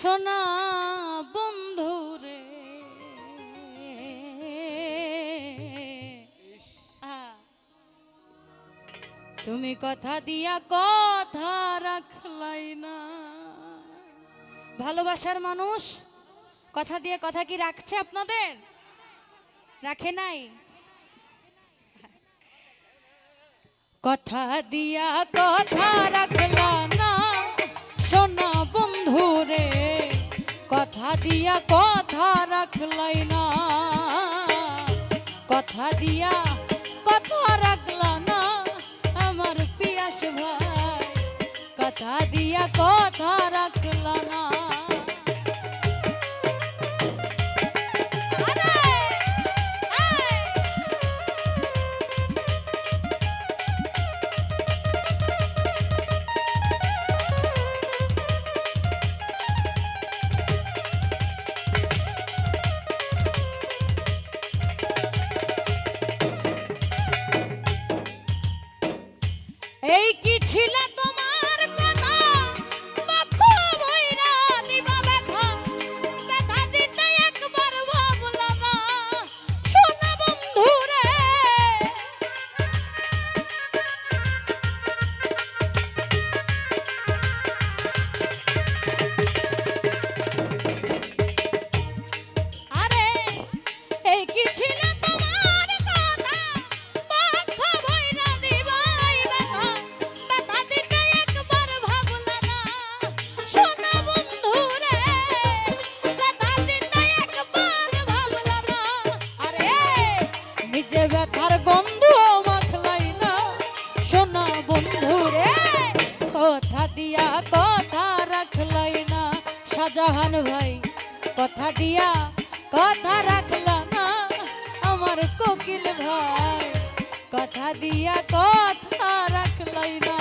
সোনা তুমি কথা দিয়া কথা রাখলাই না। ভালোবাসার মানুষ, কথা দিয়ে কথা কি রাখছে আপনাদের? রাখে নাই? কথা দিয়া কথা রাখলাম। কথা দিয়া কথা রাখলাই না। কথা দিয়া কথা রাখল না, আমার পিয়াস ভাই। কথা দিয়া কথা রাখ কি ছিল তো শাহজাহান ভাই, কথা দিয়া কথা রাখল না আমার কোকিল ভাই, কথা দিয়া কথা রাখলাই না।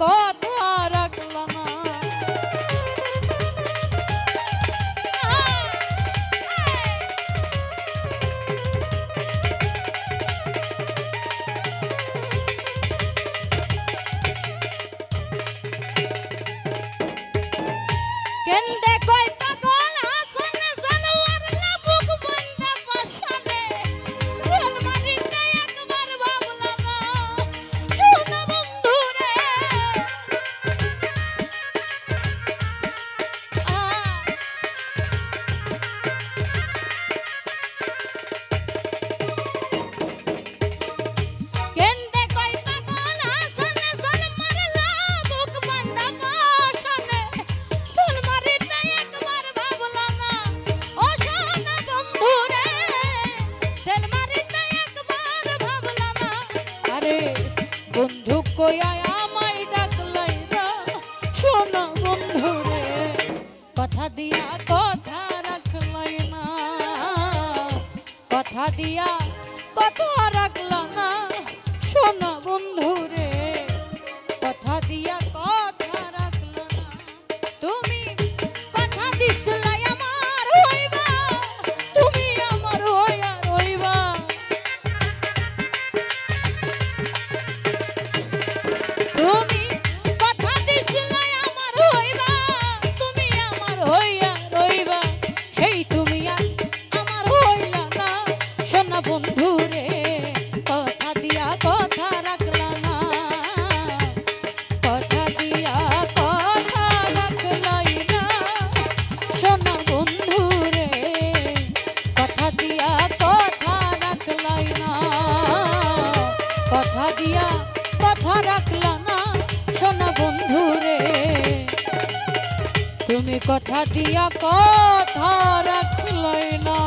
কত বন্ধু কয়ায় আমায় ডাকলাই রা। শোনো বন্ধু রে, কথা দিয়া কথা রাখলাই না। কথা দিয়া কথা রাখলা না বন্ধু রে তুমি কথা দিয়া কথা রাখলাই না।